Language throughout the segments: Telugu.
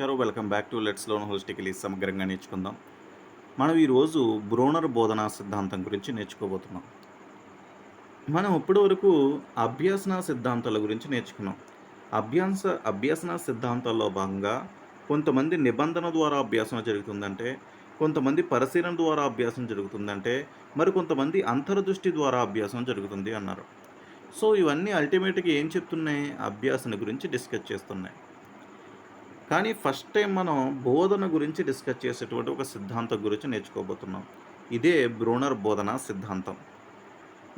నమస్కారం. Welcome back to let's learn holistically సమగ్రంగా నేర్చుకుందాం. మనం ఈరోజు బ్రోనర్ బోధనా సిద్ధాంతం గురించి నేర్చుకోబోతున్నాం. మనం ఇప్పటివరకు అభ్యాసన అభ్యసన సిద్ధాంతాల గురించి నేర్చుకున్నాం. అభ్యాస అభ్యసన సిద్ధాంతాల్లో భాగంగా కొంతమంది నిబంధన ద్వారా అభ్యాసన జరుగుతుందంటే కొంతమంది పరిశీలన ద్వారా అభ్యాసం జరుగుతుందంటే మరి కొంతమంది అంతర్దృష్టి ద్వారా అభ్యాసం జరుగుతుంది అన్నారు. సో ఇవన్నీ అల్టిమేట్గా ఏం చెప్తున్నాయి? అభ్యాసన గురించి డిస్కస్ చేస్తున్నాయి. కానీ ఫస్ట్ టైం మనం బోధన గురించి డిస్కస్ చేసేటువంటి ఒక సిద్ధాంతం గురించి నేర్చుకోబోతున్నాం. ఇదే బ్రోనర్ బోధన సిద్ధాంతం.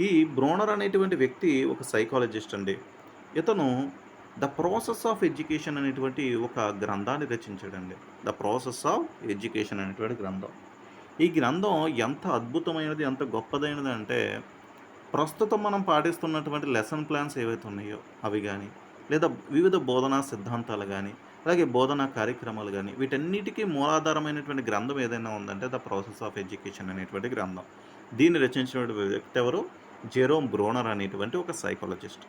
ఈ బ్రోనర్ అనేటువంటి వ్యక్తి ఒక సైకాలజిస్ట్ అండి. ఇతను ద ప్రాసెస్ ఆఫ్ ఎడ్యుకేషన్ అనేటువంటి ఒక గ్రంథాన్ని రచించాడండి. ద ప్రాసెస్ ఆఫ్ ఎడ్యుకేషన్ అనేటువంటి గ్రంథం. ఈ గ్రంథం ఎంత అద్భుతమైనది ఎంత గొప్పదైనది అంటే ప్రస్తుతం మనం పాటిస్తున్నటువంటి లెసన్ ప్లాన్స్ ఏవైతే ఉన్నాయో అవి కానీ లేదా వివిధ బోధనా సిద్ధాంతాలు కానీ అలాగే బోధనా కార్యక్రమాలు కానీ వీటన్నిటికీ మూలాధారమైనటువంటి గ్రంథం ఏదైనా ఉందంటే ద ప్రాసెస్ ఆఫ్ ఎడ్యుకేషన్ అనేటువంటి గ్రంథం. దీన్ని రచించినటువంటి వ్యక్తి ఎవరు? జెరోమ్ బ్రోనర్ అనేటువంటి ఒక సైకాలజిస్ట్.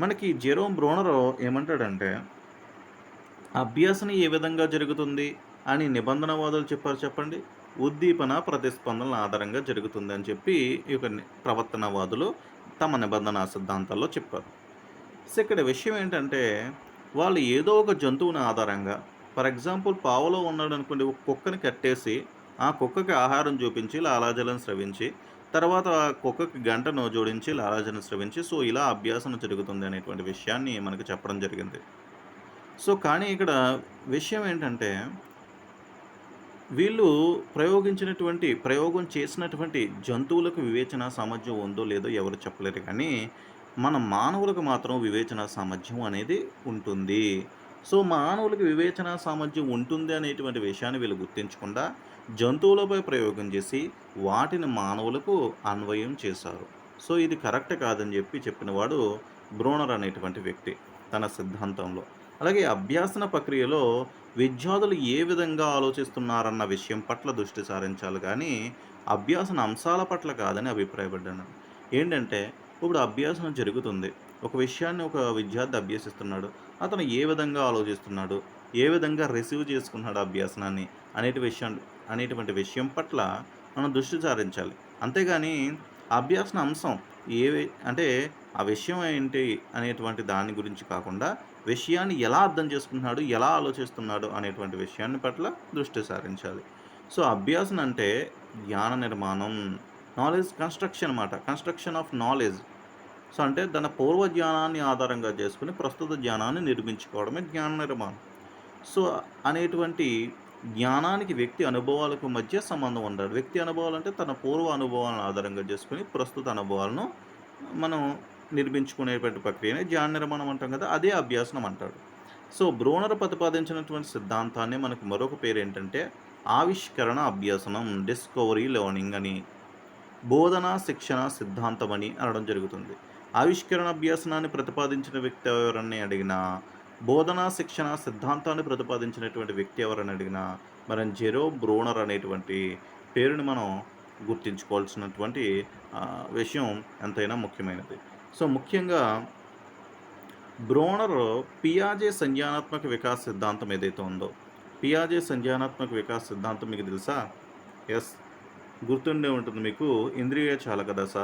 మనకి జెరోమ్ బ్రోనర్ ఏమంటాడంటే అభ్యాసన ఏ విధంగా జరుగుతుంది? అని నిబంధనవాదులు చెప్పారు చెప్పండి. ఉద్దీపన ప్రతిస్పందనల ఆధారంగా జరుగుతుంది అని చెప్పి ఈ యొక్క ప్రవర్తనవాదులు తమ నిబంధన సిద్ధాంతాల్లో చెప్పారు. సో ఇక్కడ విషయం ఏంటంటే వాళ్ళు ఏదో ఒక జంతువుని ఆధారంగా ఫర్ ఎగ్జాంపుల్ పావులో ఉన్నాడు అనుకోండి ఒక కుక్కని కట్టేసి ఆ కుక్కకి ఆహారం చూపించి లాలాజలం స్రవించి తర్వాత ఆ కుక్కకి గంటను జోడించి లాలాజలం స్రవించి సో ఇలా అభ్యాసం జరుగుతుంది అనేటువంటి విషయాన్ని మనకు చెప్పడం జరిగింది. సో కానీ ఇక్కడ విషయం ఏంటంటే వీళ్ళు ప్రయోగించినటువంటి ప్రయోగం చేసినటువంటి జంతువులకు వివేచన సామర్థ్యం ఉందో లేదో ఎవరు చెప్పలేరు. కానీ మన మానవులకు మాత్రం వివేచన సామర్థ్యం అనేది ఉంటుంది. సో మానవులకు వివేచన సామర్థ్యం ఉంటుంది అనేటువంటి విషయాన్ని వీళ్ళు గుర్తించకుండా జంతువులపై ప్రయోగం చేసి వాటిని మానవులకు అన్వయం చేశారు. సో ఇది కరెక్ట్ కాదని చెప్పి చెప్పినవాడు బ్రోనర్ అనేటువంటి వ్యక్తి తన సిద్ధాంతంలో. అలాగే అభ్యాసన ప్రక్రియలో విద్యార్థులు ఏ విధంగా ఆలోచిస్తున్నారన్న విషయం పట్ల దృష్టి సారించాలి కానీ అభ్యాసన అంశాల పట్ల కాదని అభిప్రాయపడ్డాను. ఏంటంటే ఇప్పుడు అభ్యాసన జరుగుతుంది. ఒక విషయాన్ని ఒక విద్యార్థి అభ్యసిస్తున్నాడు. అతను ఏ విధంగా ఆలోచిస్తున్నాడు? ఏ విధంగా రిసీవ్ చేసుకున్నాడు అభ్యాసనాన్ని? అనేటి విషయం అనేటువంటి విషయం పట్ల మనం దృష్టి సారించాలి. అంతేగాని అభ్యాసన అంశం ఏ అంటే ఆ విషయం ఏంటి అనేటువంటి దాని గురించి కాకుండా విషయాన్ని ఎలా అర్థం చేసుకుంటున్నాడు? ఎలా ఆలోచిస్తున్నాడు అనేటువంటి విషయాన్ని పట్ల దృష్టి సారించాలి. సో అభ్యాసన అంటే జ్ఞాన నిర్మాణం నాలెడ్జ్ కన్స్ట్రక్షన్ అనమాట కన్స్ట్రక్షన్ ఆఫ్ నాలెడ్జ్ సో అంటే తన పూర్వ జ్ఞానాన్ని ఆధారంగా చేసుకుని ప్రస్తుత జ్ఞానాన్ని నిర్మించుకోవడమే జ్ఞాన నిర్మాణం. సో అనేటువంటి జ్ఞానానికి వ్యక్తి అనుభవాలకు మధ్య సంబంధం ఉండాలి. వ్యక్తి అనుభవాలు అంటే తన పూర్వ అనుభవాలను ఆధారంగా చేసుకుని ప్రస్తుత అనుభవాలను మనం నిర్మించుకునేటువంటి ప్రక్రియనే జ్ఞాన నిర్మాణం అంటాం కదా అదే అభ్యాసనం అంటాడు. సో బ్రోనర్ ప్రతిపాదించినటువంటి సిద్ధాంతాన్ని మనకు మరొక పేరు ఏంటంటే ఆవిష్కరణ అభ్యాసనం డిస్కవరీ లెర్నింగ్ అని బోధన శిక్షణ సిద్ధాంతం అని అనడం జరుగుతుంది. ఆవిష్కరణ అభ్యాసనాన్ని ప్రతిపాదించిన వ్యక్తి ఎవరని అడిగినా బోధనా శిక్షణ సిద్ధాంతాన్ని ప్రతిపాదించినటువంటి వ్యక్తి ఎవరని అడిగినా మనం జెరో బ్రోనర్ అనేటువంటి పేరుని మనం గుర్తించుకోవాల్సినటువంటి విషయం ఎంతైనా ముఖ్యమైనది. సో ముఖ్యంగా బ్రోనర్ పియాజే సంజ్ఞానాత్మక వికాస్ సిద్ధాంతం ఏదైతే ఉందో పియాజే సంజ్ఞానాత్మక వికాస్ సిద్ధాంతం మీకు తెలుసా? ఎస్. గుర్తుండే ఉంటుంది మీకు ఇంద్రియ చాలక దశ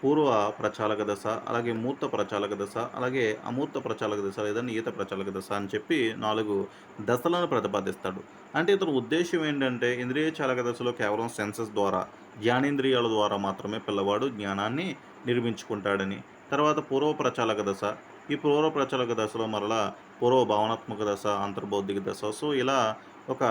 పూర్వ ప్రచాలక దశ అలాగే మూర్త ప్రచాలక దశ అలాగే అమూర్త ప్రచాలక దశ లేదా నియత ప్రచాలక దశ అని చెప్పి నాలుగు దశలను ప్రతిపాదిస్తాడు. అంటే ఇతని ఉద్దేశం ఏంటంటే ఇంద్రియ చాలక దశలో కేవలం సెన్సెస్ ద్వారా జ్ఞానేంద్రియాల ద్వారా మాత్రమే పిల్లవాడు జ్ఞానాన్ని నిర్మించుకుంటాడని. తర్వాత పూర్వ ప్రచాలక దశ ఈ పూర్వ ప్రచాలక దశలో మరలా పూర్వ భావనాత్మక దశ అంతర్బౌద్ధిక దశ. సో ఇలా ఒక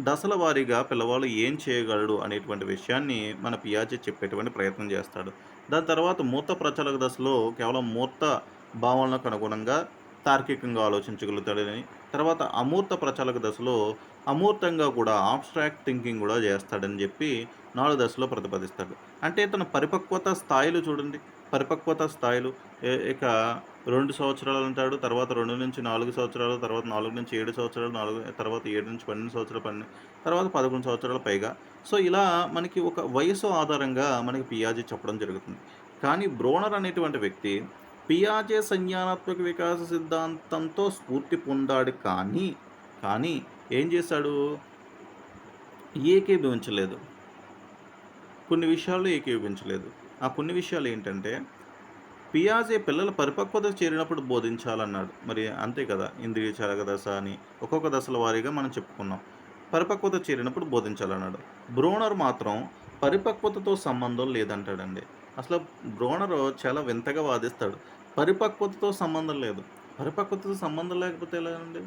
దశల వారీగా పిల్లవాడు ఏం చేయగలడు అనేటువంటి విషయాన్ని మన పియాజీ చెప్పేటువంటి ప్రయత్నం చేస్తాడు. దాని తర్వాత మూర్త ప్రచారక దశలో కేవలం మూర్త భావనలకు అనుగుణంగా తార్కికంగా ఆలోచించగలుగుతాడని తర్వాత అమూర్త ప్రచారక దశలో అమూర్తంగా కూడా ఆబ్స్ట్రాక్ట్ థింకింగ్ కూడా చేస్తాడని చెప్పి నాలుగు దశలో ప్రతిపాదిస్తాడు. అంటే తన పరిపక్వత స్థాయిలు చూడండి. పరిపక్వత స్థాయిలు ఇక రెండు సంవత్సరాలు అంటాడు తర్వాత రెండు నుంచి నాలుగు సంవత్సరాలు తర్వాత నాలుగు నుంచి ఏడు సంవత్సరాలు నాలుగు తర్వాత ఏడు నుంచి పన్నెండు సంవత్సరాలు పన్నెండు తర్వాత పదకొండు సంవత్సరాల పైగా. సో ఇలా మనకి ఒక వయసు ఆధారంగా మనకి పియాజీ చెప్పడం జరుగుతుంది. కానీ బ్రోనర్ అనేటువంటి వ్యక్తి పియాజే సంజ్ఞానాత్మక వికాస సిద్ధాంతంతో స్ఫూర్తి పొందాడు కానీ కానీ ఏం చేశాడు? ఏకీభవించలేదు కొన్ని విషయాల్లో ఏకీభవించలేదు ఆ కొన్ని విషయాలు ఏంటంటే పియాజే పిల్లల పరిపక్వత చేరినప్పుడు బోధించాలన్నాడు. మరి అంతే కదా ఇంద్రియ చరగ దశ అని ఒక్కొక్క దశల వారీగా మనం చెప్పుకున్నాం. పరిపక్వత చేరినప్పుడు బోధించాలన్నాడు. బ్రోనర్ మాత్రం పరిపక్వతతో సంబంధం లేదంటాడండి. అసలు బ్రోనర్ చాలా వింతగా వాదిస్తాడు. పరిపక్వతతో సంబంధం లేదు. పరిపక్వతతో సంబంధం లేకపోతే ఎలా అండి?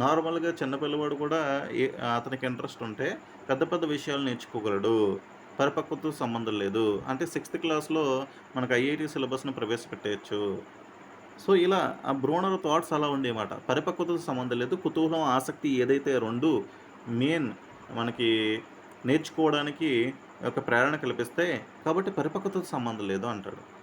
నార్మల్గా చిన్న పిల్లవాడు కూడా అతనికి ఇంట్రెస్ట్ ఉంటే పెద్ద పెద్ద విషయాలు నేర్చుకోగలడు. పరిపక్వత సంబంధం లేదు. అంటే సిక్స్త్ క్లాస్లో మనకు ఐఐటి సిలబస్ను ప్రవేశపెట్టేయచ్చు. సో ఇలా ఆ బ్రోనర్ థాట్స్ అలా ఉండేమాట. పరిపక్వతతో సంబంధం లేదు. కుతూహలం ఆసక్తి ఏదైతే రెండు మెయిన్ మనకి నేర్చుకోవడానికి ఒక ప్రేరణ కల్పిస్తే కాబట్టి పరిపక్వతతో సంబంధం లేదు అంటాడు.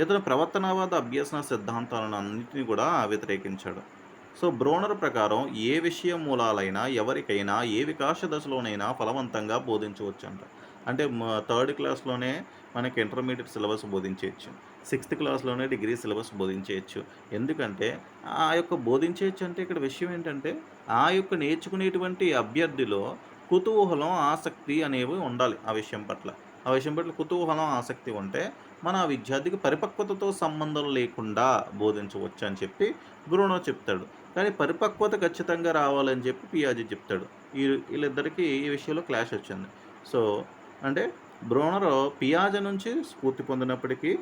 ఇతను ప్రవర్తనవాద అభ్యసన సిద్ధాంతాలను అన్నింటినీ కూడా వ్యతిరేకించాడు. సో బ్రోనర్ ప్రకారం ఏ విషయ మూలాలైనా ఎవరికైనా ఏ వికాస దశలోనైనా ఫలవంతంగా బోధించవచ్చంట. అంటే థర్డ్ క్లాస్లోనే మనకి ఇంటర్మీడియట్ సిలబస్ బోధించేయచ్చు. సిక్స్త్ క్లాస్లోనే డిగ్రీ సిలబస్ బోధించేయచ్చు. ఎందుకంటే ఆ యొక్క బోధించేయచ్చు అంటే ఇక్కడ విషయం ఏంటంటే ఆ యొక్క నేర్చుకునేటువంటి అభ్యర్థిలో కుతూహలం ఆసక్తి అనేవి ఉండాలి ఆ విషయం పట్ల. ఆ విషయం పట్ల కుతూహలం ఆసక్తి ఉంటే మన ఆ విద్యార్థికి పరిపక్వతతో సంబంధం లేకుండా బోధించవచ్చు అని చెప్పి బ్రూనో చెప్తాడు. కానీ పరిపక్వత ఖచ్చితంగా రావాలని చెప్పి పియాజీ చెప్తాడు. ఈ వీళ్ళిద్దరికీ ఈ విషయంలో క్లాష్ వచ్చింది. సో అంటే బ్రోనర్ పియాజే నుంచి స్ఫూర్తి పొందినప్పటికీ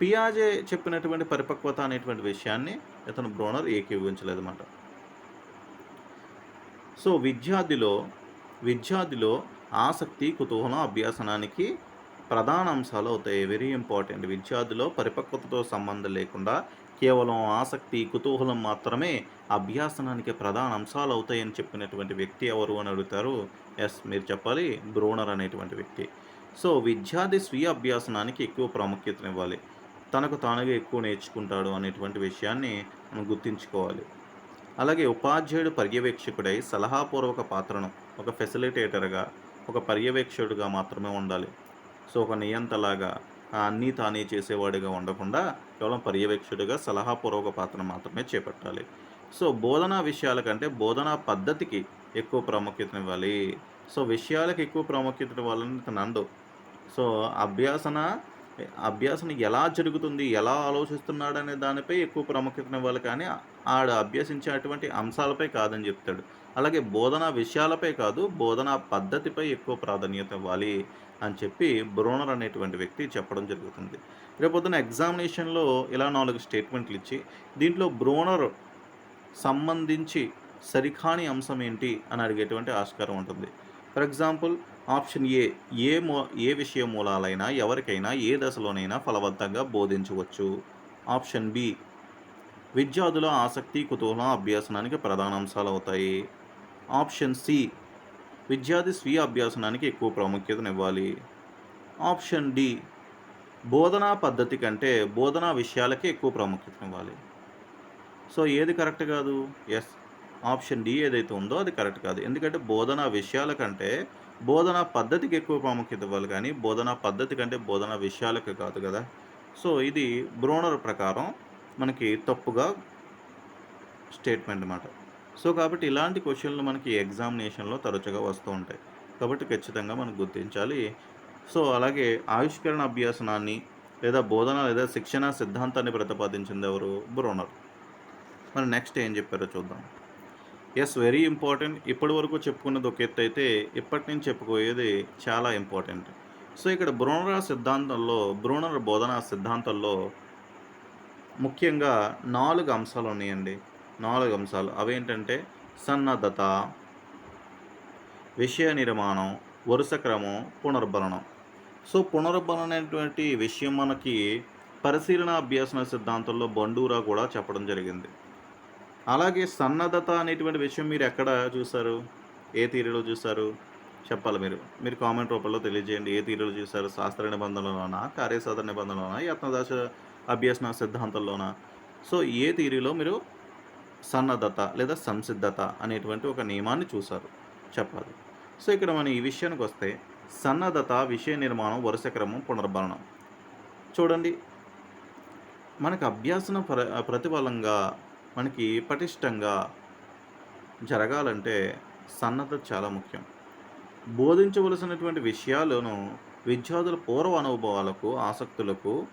పియాజే చెప్పినటువంటి పరిపక్వత అనేటువంటి విషయాన్ని ఇతను బ్రోనర్ ఏకీభవించలేదన్నమాట. సో విద్యార్థిలో విద్యార్థిలో ఆసక్తి కుతూహలం అభ్యాసనానికి ప్రధాన అంశాలు అవుతాయి. వెరీ ఇంపార్టెంట్ విద్యార్థిలో పరిపక్వతతో సంబంధం లేకుండా కేవలం ఆసక్తి కుతూహలం మాత్రమే అభ్యాసనానికి ప్రధాన అంశాలు అవుతాయని చెప్పినటువంటి వ్యక్తి ఎవరు అని అడుగుతారు? ఎస్ మీరు చెప్పాలి. బ్రోనర్ అనేటువంటి వ్యక్తి. సో విద్యార్థి స్వీయ అభ్యాసనానికి ఎక్కువ ప్రాముఖ్యతనివ్వాలి. తనకు తానుగా ఎక్కువ నేర్చుకుంటాడు అనేటువంటి విషయాన్ని మనం గుర్తుంచుకోవాలి. అలాగే ఉపాధ్యాయుడు పర్యవేక్షకుడై సలహాపూర్వక పాత్రను ఒక ఫెసిలిటేటర్గా ఒక పర్యవేక్షకుడిగా మాత్రమే ఉండాలి. సో ఒక నియంతలాగా అన్నీ తానే చేసేవాడిగా ఉండకుండా కేవలం పర్యవేక్షకుడిగా సలహాపూర్వక పాత్ర మాత్రమే చేపట్టాలి. సో బోధనా విషయాల కంటే బోధనా పద్ధతికి ఎక్కువ ప్రాముఖ్యతనివ్వాలి సో విషయాలకు ఎక్కువ ప్రాముఖ్యత ఇవ్వాలని తను అండు సో అభ్యాసన అభ్యాసన ఎలా జరుగుతుంది ఎలా ఆలోచిస్తున్నాడు అనే దానిపై ఎక్కువ ప్రాముఖ్యతనివ్వాలి కానీ ఆడు అభ్యసించే అటువంటి అంశాలపై కాదని చెప్తాడు. అలాగే బోధనా విషయాలపై కాదు బోధనా పద్ధతిపై ఎక్కువ ప్రాధాన్యత ఇవ్వాలి అని చెప్పి బ్రోనర్ అనేటువంటి వ్యక్తి చెప్పడం జరుగుతుంది. రేపొద్దున ఎగ్జామినేషన్లో ఇలా నాలుగు స్టేట్మెంట్లు ఇచ్చి దీంట్లో బ్రోనర్ సంబంధించి సరికాని అంశం ఏంటి అని అడిగేటువంటి ఆస్కారం ఉంటుంది. For example option A A మూ ఏ విషయ మూలాలైనా ఎవరికైనా ఏ దశలోనైనా ఫలవంతంగా బోధించవచ్చు. ఆప్షన్ బి విద్యార్థుల ఆసక్తి కుతూహలం అభ్యాసనానికి ప్రధాన అంశాలు అవుతాయి. ఆప్షన్ సి విద్యార్థి స్వీయ అభ్యాసనానికి ఎక్కువ ప్రాముఖ్యతనివ్వాలి. ఆప్షన్ డి బోధనా పద్ధతి కంటే బోధనా విషయాలకే ఎక్కువ ప్రాముఖ్యతనివ్వాలి. సో ఏది కరెక్ట్ కాదు? ఎస్. ఆప్షన్ డి ఏదైతే ఉందో అది కరెక్ట్ కాదు. ఎందుకంటే బోధనా విషయాల కంటే బోధనా పద్ధతికి ఎక్కువ ప్రాముఖ్యత ఇవ్వాలి కానీ బోధనా పద్ధతి కంటే బోధనా విషయాలకు కాదు కదా. సో ఇది బ్రోనర్ ప్రకారం మనకి తప్పుగా స్టేట్మెంట్ అన్నమాట. సో కాబట్టి ఇలాంటి క్వశ్చన్లు మనకి ఎగ్జామినేషన్లో తరచుగా వస్తూ ఉంటాయి. కాబట్టి ఖచ్చితంగా మనం గుర్తించాలి. సో అలాగే ఆవిష్కరణ అభ్యాసనాన్ని లేదా బోధన లేదా శిక్షణ సిద్ధాంతాన్ని ప్రతిపాదించింది ఎవరు? బ్రోనర్. మరి నెక్స్ట్ ఏం చెప్పారో చూద్దాం. ఎస్ వెరీ ఇంపార్టెంట్ ఇప్పటి వరకు చెప్పుకున్నది ఒక ఎత్తు అయితే ఇప్పటి నుంచి చెప్పుకోయేది చాలా ఇంపార్టెంట్ సో ఇక్కడ బ్రోనర్ సిద్ధాంతంలో బ్రోనర్ బోధనా సిద్ధాంతంలో ముఖ్యంగా నాలుగు అంశాలు ఉన్నాయండి. నాలుగు అంశాలు. అవేంటంటే సన్నద్ధత విషయ నిర్మాణం వరుస క్రమం పునర్బలనం. సో పునర్బలనం అనేటువంటి విషయం మనకి పరిశీలన అభ్యాసన సిద్ధాంతంలో బండూరా కూడా చెప్పడం జరిగింది. అలాగే సన్నద్ధత అనేటువంటి విషయం మీరు ఎక్కడ చూసారు ఏ తీరులో చూసారు చెప్పాలి మీరు? మీరు కామెంట్ రూపంలో తెలియజేయండి. ఏ తీరులో చూసారు శాస్త్ర నిబంధనలోనా? కార్యసాధన నిబంధనలోనా? యత్నదాశ అభ్యాసన సిద్ధాంతంలోనా? సో ఏ తీరులో మీరు సన్నద్ధత లేదా సంసిద్ధత అనేటువంటి ఒక నియమాన్ని చూశారు? చెప్పాలి. సో ఇక్కడ మనం ఈ విషయానికి వస్తే సన్నద్ధత విషయ నిర్మాణం వరుస క్రమం పునర్భరణం. చూడండి. మనకు అభ్యాసన ప్ర ప్రతిఫలంగా మనకి పటిష్టంగా జరగాలంటే సన్నద్ధత చాలా ముఖ్యం. బోధించవలసినటువంటి విషయాలను విద్యార్థుల పూర్వ అనుభవాలకు, ఆసక్తులకు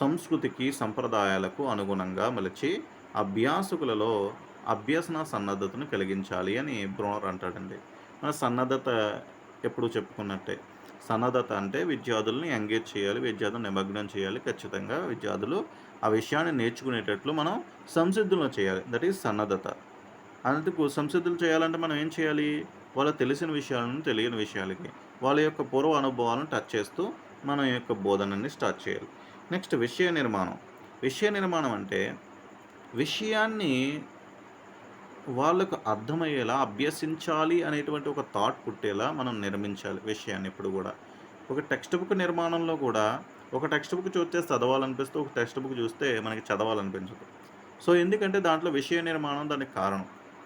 సంస్కృతికి, సంప్రదాయాలకు అనుగుణంగా మలిచి అభ్యాసకులలో అభ్యసన సన్నద్ధతను కలిగించాలి అని బ్రోనర్ అంటాడండి. మన సన్నద్ధత ఎప్పుడు చెప్పుకున్నట్టే. సన్నద్ధత అంటే విద్యార్థులను ఎంగేజ్ చేయాలి. విద్యార్థులను నిమగ్నం చేయాలి. ఖచ్చితంగా విద్యార్థులు ఆ విషయాన్ని నేర్చుకునేటట్లు మనం సంసిద్ధులను చేయాలి. దట్ ఈజ్ సన్నద్ధత. అందుకు సంసిద్ధులు చేయాలంటే మనం ఏం చేయాలి? వాళ్ళకి తెలిసిన విషయాలను తెలియని విషయాలకి, వాళ్ళ యొక్క పూర్వ అనుభవాలను టచ్ చేస్తూ మన యొక్క బోధనని స్టార్ట్ చేయాలి. నెక్స్ట్ విషయ నిర్మాణం. విషయ నిర్మాణం అంటే విషయాన్ని వాళ్ళకు అర్థమయ్యేలా అభ్యసించాలి అనేటువంటి ఒక థాట్ పుట్టేలా మనం నిర్మించాలి విషయాన్ని ఎప్పుడు కూడా ఒక టెక్స్ట్ బుక్ నిర్మాణంలో కూడా ఒక టెక్స్ట్ బుక్ చూస్తే చదవాలనిపిస్తే, ఒక టెక్స్ట్ బుక్ చూస్తే మనకి చదవాలనిపించదు. సో, ఎందుకంటే దాంట్లో విషయ నిర్మాణం దానికి కారణం.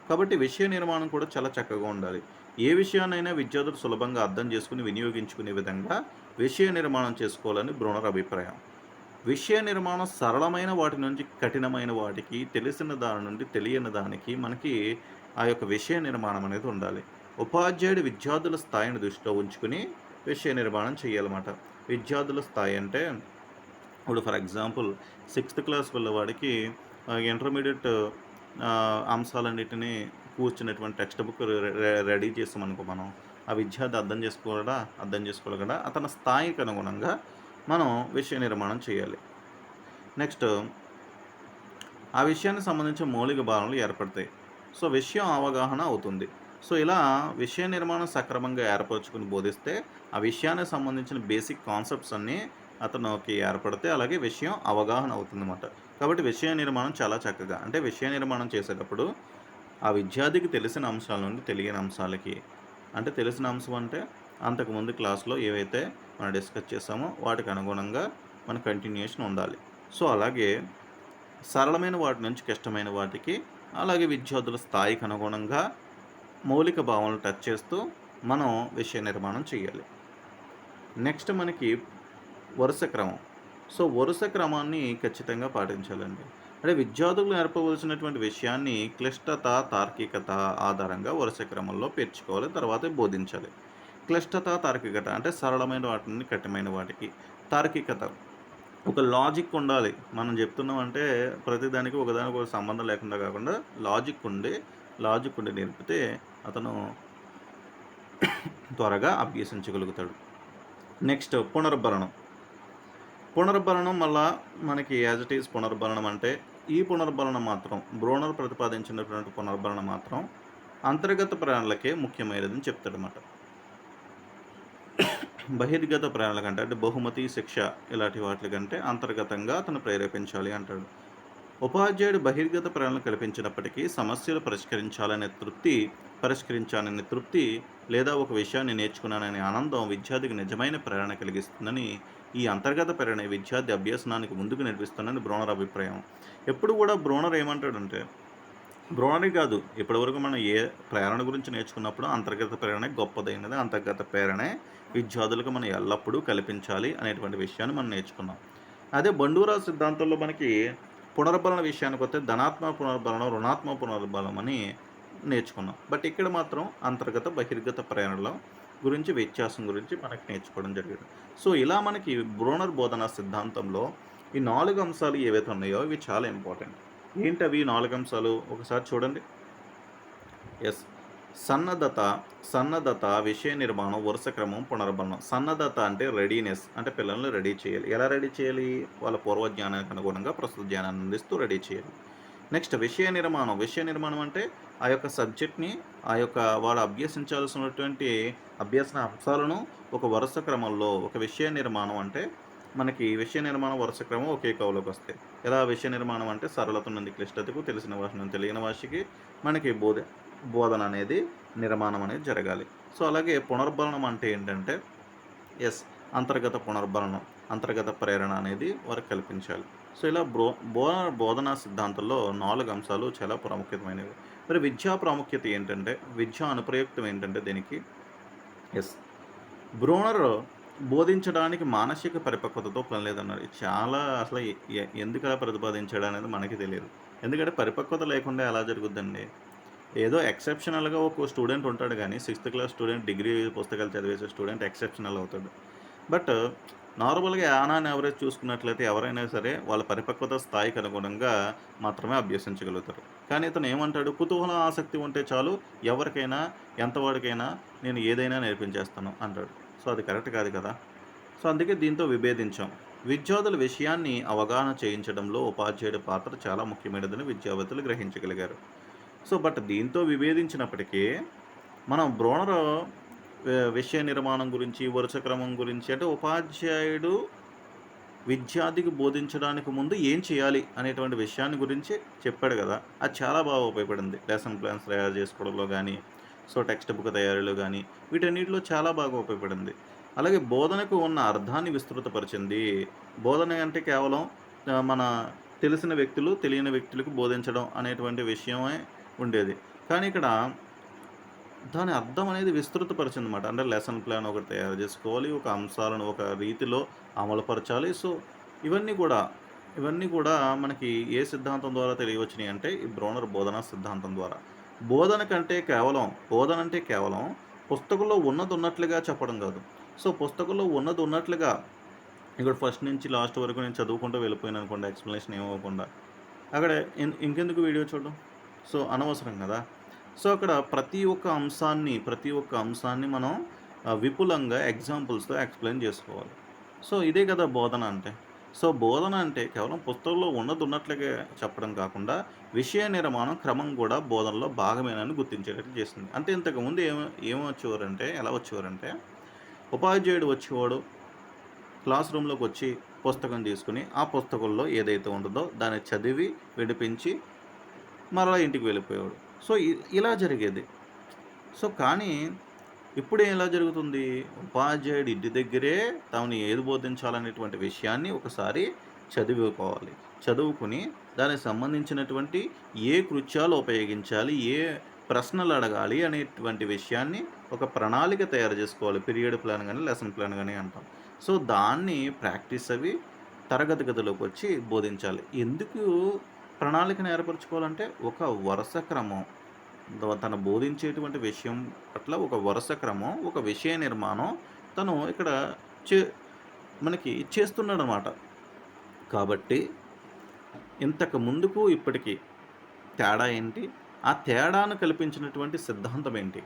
కాబట్టి విషయ నిర్మాణం కూడా చాలా చక్కగా ఉండాలి. ఏ విషయాన్నైనా విద్యార్థులు సులభంగా అర్థం చేసుకుని వినియోగించుకునే విధంగా విషయ నిర్మాణం చేసుకోవాలని బ్రోనర్ అభిప్రాయం. విషయ నిర్మాణం సరళమైన వాటి నుంచి కఠినమైన వాటికి, తెలిసిన దాని నుండి తెలియని దానికి మనకి ఆ యొక్క విషయ నిర్మాణం అనేది ఉండాలి. ఉపాధ్యాయుడు విద్యార్థుల స్థాయిని దృష్టిలో ఉంచుకుని విషయ నిర్మాణం చేయాలన్నమాట. విద్యార్థుల స్థాయి అంటే ఇప్పుడు ఫర్ ఎగ్జాంపుల్ సిక్స్త్ క్లాస్ పిల్లవాడికి ఇంటర్మీడియట్ అంశాలన్నిటినీ కూర్చున్నటువంటి టెక్స్ట్ బుక్ రెడీ చేసామనుకో మనం. ఆ విద్యార్థి అర్థం చేసుకోగలడా? అర్థం చేసుకోగలడా? అతని స్థాయికి అనుగుణంగా మనం విషయ నిర్మాణం చేయాలి. నెక్స్ట్ ఆ విషయానికి సంబంధించిన మౌలిక భావనలు ఏర్పడతాయి. సో, విషయం అవగాహన అవుతుంది. సో, ఇలా విషయ నిర్మాణం సక్రమంగా ఏర్పరచుకుని బోధిస్తే ఆ విషయానికి సంబంధించిన బేసిక్ కాన్సెప్ట్స్ అన్నీ అతనికి ఏర్పడితే అలాగే విషయం అవగాహన అవుతుందన్నమాట. కాబట్టి విషయ నిర్మాణం చాలా చక్కగా అంటే విషయ నిర్మాణం చేసేటప్పుడు ఆ విద్యార్థికి తెలిసిన అంశాల నుండి తెలియని అంశాలకి అంటే తెలిసిన అంశం అంటే అంతకుముందు క్లాస్‌లో ఏవైతే మనం డిస్కస్ చేసామో వాటికి అనుగుణంగా మన కంటిన్యూషన్ ఉండాలి. సో, అలాగే సరళమైన వాటి నుంచి క్లిష్టమైన వాటికి, అలాగే విద్యార్థుల స్థాయికి అనుగుణంగా మౌలిక భావనలు టచ్ చేస్తూ మనం విషయ నిర్మాణం చేయాలి. నెక్స్ట్ మనకి వరుస క్రమం. సో, వరుస క్రమాన్ని ఖచ్చితంగా పాటించాలండి. అంటే విద్యార్థులు నేర్పవలసినటువంటి విషయాన్ని క్లిష్టత, తార్కికత ఆధారంగా వరుస క్రమంలో పేర్చుకోవాలి. తర్వాత బోధించాలి. క్లిష్టత, తార్కికత అంటే సరళమైన వాటిని కఠినమైన వాటికి. తార్కికత ఒక లాజిక్ ఉండాలి. మనం చెప్తున్నామంటే ప్రతిదానికి ఒకదానికి ఒక సంబంధం లేకుండా కాకుండా లాజిక్ ఉండి, లాజిక్ ఉండి నేర్పితే అతను త్వరగా అభ్యసించగలుగుతాడు. నెక్స్ట్ పునర్భరణం. పునర్భరణం మళ్ళా మనకి యాజ్ ఇట్ ఈజ్ పునర్భరణం అంటే ఈ పునర్భరణం మాత్రం బ్రోనర్ ప్రతిపాదించినటువంటి పునర్భరణం మాత్రం అంతర్గత ప్రయాణాలకే ముఖ్యమైనదని చెప్తాడనమాట బహిర్గత ప్రయాణాల కంటే అంటే బహుమతి, శిక్ష ఇలాంటి వాటి కంటే అంతర్గతంగా అతను ప్రేరేపించాలి అంటాడు. ఉపాధ్యాయుడు బహిర్గత ప్రేరణలు కల్పించినప్పటికీ సమస్యలు పరిష్కరించాలనే తృప్తి, పరిష్కరించాననే తృప్తి లేదా ఒక విషయాన్ని నేర్చుకున్నాననే ఆనందం విద్యార్థికి నిజమైన ప్రేరణ కలిగిస్తుందని, ఈ అంతర్గత ప్రేరణ విద్యార్థి అభ్యసనానికి ముందుకు నడిపిస్తుందని బ్రోనర్ అభిప్రాయం. ఎప్పుడు కూడా బ్రోనర్ ఏమంటాడంటే బ్రోనరే కాదు ఇప్పటివరకు మనం ఏ ప్రేరణ గురించి నేర్చుకున్నప్పుడు అంతర్గత ప్రేరణ గొప్పదైనది. అంతర్గత ప్రేరణే విద్యార్థులకు మనం ఎల్లప్పుడూ కల్పించాలి అనేటువంటి విషయాన్ని మనం నేర్చుకున్నాం. అదే బండూరా సిద్ధాంతంలో మనకి పునర్భలన విషయానికి వస్తే ధనాత్మక పునర్బలనం రుణాత్మక పునర్బలం అని నేర్చుకున్నాం. బట్ ఇక్కడ మాత్రం అంతర్గత, బహిర్గత ప్రేరణల గురించి వ్యత్యాసం గురించి మనకు నేర్చుకోవడం జరిగింది. సో, ఇలా మనకి బ్రోనర్ బోధన సిద్ధాంతంలో ఈ నాలుగు అంశాలు ఏవైతే ఉన్నాయో ఇవి చాలా ఇంపార్టెంట్. ఏంటవి నాలుగు అంశాలు? ఒకసారి చూడండి. ఎస్ సన్నద్ధత, సన్నద్ధత, విషయ నిర్మాణం, వరుస క్రమం, పునర్భరణం. సన్నద్ధత అంటే రెడీనెస్ అంటే పిల్లల్ని రెడీ చేయాలి. ఎలా రెడీ చేయాలి? వాళ్ళ పూర్వ జ్ఞానానికి అనుగుణంగా ప్రస్తుత జ్ఞానాన్ని అందిస్తూ రెడీ చేయాలి. నెక్స్ట్ విషయ నిర్మాణం. విషయ నిర్మాణం అంటే ఆ యొక్క సబ్జెక్ట్‌ని ఆ యొక్క వాళ్ళు అభ్యసించాల్సినటువంటి అభ్యసన అంశాలను ఒక వరుస క్రమంలో ఒక విషయ నిర్మాణం అంటే మనకి విషయ నిర్మాణం, వరుస క్రమం ఒకే కోవలోకొస్తాయి. ఎలా విషయ నిర్మాణం అంటే సరళత నుండి క్లిష్టతకు, తెలిసిన భాష నుండి తెలియని భాషకి మనకి బోధ బోధన అనేది నిర్మాణం అనేది జరగాలి. సో, అలాగే పునర్బలనం అంటే ఏంటంటే ఎస్ అంతర్గత పునర్బలనం అంతర్గత ప్రేరణ అనేది వారికి కల్పించాలి. సో, ఇలా బ్రో బో బోధనా సిద్ధాంతంలో నాలుగు అంశాలు చాలా ప్రాముఖ్యతమైనవి. మరి విద్యా ప్రాముఖ్యత ఏంటంటే విద్యా అనుప్రయుక్తం ఏంటంటే దీనికి ఎస్ బ్రోనర్ బోధించడానికి మానసిక పరిపక్వతతో పని లేదన్నారు చాలా అసలు ఎ ప్రతిపాదించాడు అనేది మనకి తెలియదు ఎందుకంటే పరిపక్వత లేకుండా ఎలా జరుగుద్దండి? ఏదో ఎక్సెప్షనల్‌గా ఒక స్టూడెంట్ ఉంటాడు కానీ సిక్స్త్ క్లాస్ స్టూడెంట్ డిగ్రీ పుస్తకాలు చదివేసే స్టూడెంట్ ఎక్సెప్షనల్ అవుతాడు. బట్ నార్మల్‌గా ఆనాన్ ఎవరేజ్ యావరేజ్ చూసుకున్నట్లయితే ఎవరైనా సరే వాళ్ళ పరిపక్వత స్థాయికి అనుగుణంగా మాత్రమే అభ్యసించగలుగుతారు. కానీ ఇతను ఏమంటాడు? కుతూహల ఆసక్తి ఉంటే చాలు ఎవరికైనా, ఎంతవాడికైనా నేను ఏదైనా నేర్పించేస్తాను అంటాడు. సో, అది కరెక్ట్ కాదు కదా! సో, అందుకే దీంతో విభేదించాం. విద్యార్థుల విషయాన్ని అవగాహన చేయించడంలో ఉపాధ్యాయుడి పాత్ర చాలా ముఖ్యమైనదని విద్యావేత్తలు గ్రహించగలిగారు. సో, బట్ దీంతో విభేదించినప్పటికీ మనం బ్రోనర్ విషయ నిర్మాణం గురించి, వరుస క్రమం గురించి అంటే ఉపాధ్యాయుడు విద్యార్థికి బోధించడానికి ముందు ఏం చేయాలి అనేటువంటి విషయాన్ని గురించి చెప్పాడు కదా అది చాలా బాగా ఉపయోగపడింది. లెసన్ ప్లాన్స్ తయారు చేసుకోవడంలో కానీ సో, టెక్స్ట్ బుక్ తయారీలో కానీ వీటన్నిటిలో చాలా బాగా ఉపయోగపడింది. అలాగే బోధనకు ఉన్న అర్థాన్ని విస్తృతపరిచింది. బోధన అంటే కేవలం మన తెలిసిన వ్యక్తులు, తెలియని వ్యక్తులకు బోధించడం అనేటువంటి విషయమే ఉండేది. కానీ ఇక్కడ దాని అర్థం అనేది విస్తృతపరిచిందన్నమాట. అంటే లెసన్ ప్లాన్ ఒకటి తయారు చేసుకోవాలి. ఒక అంశాలను ఒక రీతిలో అమలుపరచాలి. సో, ఇవన్నీ కూడా, ఇవన్నీ కూడా మనకి ఏ సిద్ధాంతం ద్వారా తెలియవచ్చినాయి అంటే ఈ బ్రోనర్ బోధనా సిద్ధాంతం ద్వారా. బోధన కంటే కేవలం బోధన అంటే కేవలం పుస్తకంలో ఉన్నది ఉన్నట్లుగా చెప్పడం కాదు సో, పుస్తకంలో ఉన్నది ఉన్నట్లుగా ఇక్కడ ఫస్ట్ నుంచి లాస్ట్ వరకు నేను చదువుకుంటూ వెళ్ళిపోయాను అనుకోండి ఎక్స్ప్లెనేషన్ ఏమవ్వకుండా అక్కడ ఇంకెందుకు వీడియో చూడడం? సో, అనవసరం కదా సో, అక్కడ ప్రతి ఒక్క అంశాన్ని, ప్రతి ఒక్క అంశాన్ని మనం విపులంగా ఎగ్జాంపుల్స్‌తో ఎక్స్‌ప్లెయిన్ చేసుకోవాలి సో, ఇదే కదా బోధన అంటే. సో, బోధన అంటే కేవలం పుస్తకంలో ఉన్నది ఉన్నట్లుగా చెప్పడం కాకుండా విషయ నిర్మాణం క్రమం కూడా బోధనలో భాగమేనని గుర్తించేటట్టు చేసింది. అంటే ఇంతకుముందు ఏమ ఏమి వచ్చేవారంటే ఎలా వచ్చేవారంటే ఉపాధ్యాయుడు వచ్చేవాడు క్లాస్ రూమ్లోకి వచ్చి పుస్తకం తీసుకొని, ఆ పుస్తకంలో ఏదైతే ఉంటుందో దాన్ని చదివి, విడిపించి మరలా ఇంటికి వెళ్ళిపోయేవాడు. సో, ఇ ఇలా జరిగేది. సో, కానీ ఇప్పుడు ఎలా జరుగుతుంది? ఉపాధ్యాయుడు ఇంటి దగ్గరే తాను ఏది బోధించాలనేటువంటి విషయాన్ని ఒకసారి చదువుకోవాలి. చదువుకొని దానికి సంబంధించినటువంటి ఏ కృత్యాలు ఉపయోగించాలి, ఏ ప్రశ్నలు అడగాలి అనేటువంటి విషయాన్ని ఒక ప్రణాళిక తయారు చేసుకోవాలి పీరియడ్ ప్లాన్ కానీ లెసన్ ప్లాన్ కానీ అంటాం. సో, దాన్ని ప్రాక్టీస్ అవి తరగతి గదిలోకి వచ్చి బోధించాలి. ఎందుకు ప్రణాళికను ఏర్పరచుకోవాలంటే ఒక వరుస క్రమం. తను బోధించేటువంటి విషయం పట్ల ఒక వరుస క్రమం, ఒక విషయ నిర్మాణం తను ఇక్కడ చే మనకి చేస్తున్నాడనమాట. కాబట్టి ఇంతకు ముందుకు ఇప్పటికీ తేడా ఏంటి? ఆ తేడాను కల్పించినటువంటి సిద్ధాంతం ఏంటి?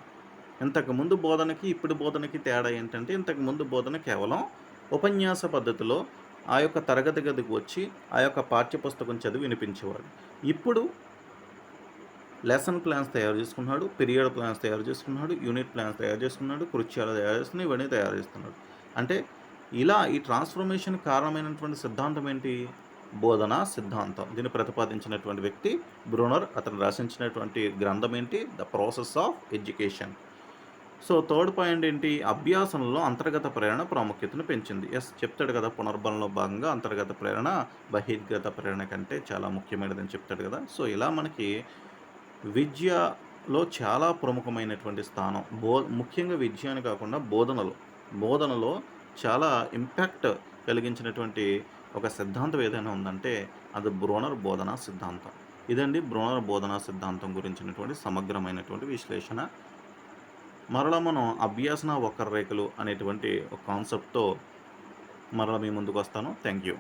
ఇంతకుముందు బోధనకి, ఇప్పుడు బోధనకి తేడా ఏంటంటే ఇంతకుముందు బోధన కేవలం ఉపన్యాస పద్ధతిలో ఆ యొక్క తరగతి గదికి వచ్చి ఆ యొక్క పాఠ్య పుస్తకం చదివి వినిపించేవాడు. ఇప్పుడు లెసన్ ప్లాన్స్ తయారు చేసుకున్నాడు. పీరియడ్ ప్లాన్స్ తయారు చేసుకున్నాడు. యూనిట్ ప్లాన్స్ తయారు చేసుకున్నాడు. కృత్యాలు తయారు చేస్తున్నాడు. ఇవన్నీ తయారు చేస్తున్నాడు. అంటే ఇలా ఈ ట్రాన్స్ఫర్మేషన్ కారణమైనటువంటి సిద్ధాంతం ఏంటి? బోధన సిద్ధాంతం. దీన్ని ప్రతిపాదించినటువంటి వ్యక్తి బ్రూనర్. అతను రచించినటువంటి గ్రంథం ఏంటి? 'The process of education'. So, third point ఏంటి? అభ్యాసంలో అంతర్గత ప్రేరణ ప్రాముఖ్యతను పెంచింది. ఎస్ చెప్తాడు కదా! పునర్బలంలో భాగంగా అంతర్గత ప్రేరణ బహిర్గత ప్రేరణ కంటే చాలా ముఖ్యమైనదని చెప్తాడు కదా సో, ఇలా మనకి విద్యలో చాలా ప్రముఖమైనటువంటి స్థానం. బో ముఖ్యంగా విద్య అని కాకుండా బోధనలో, బోధనలో చాలా ఇంపాక్ట్ కలిగించినటువంటి ఒక సిద్ధాంతం ఏదైనా ఉందంటే అది బ్రోనర్ బోధనా సిద్ధాంతం. ఇదండి బ్రోనర్ బోధనా సిద్ధాంతం గురించినటువంటి సమగ్రమైనటువంటి విశ్లేషణ. మరలా మనం అభ్యాసన వక్రరేఖలు అనేటువంటి ఒక కాన్సెప్ట్‌తో మరలా మీ ముందుకు వస్తాను థ్యాంక్ యూ.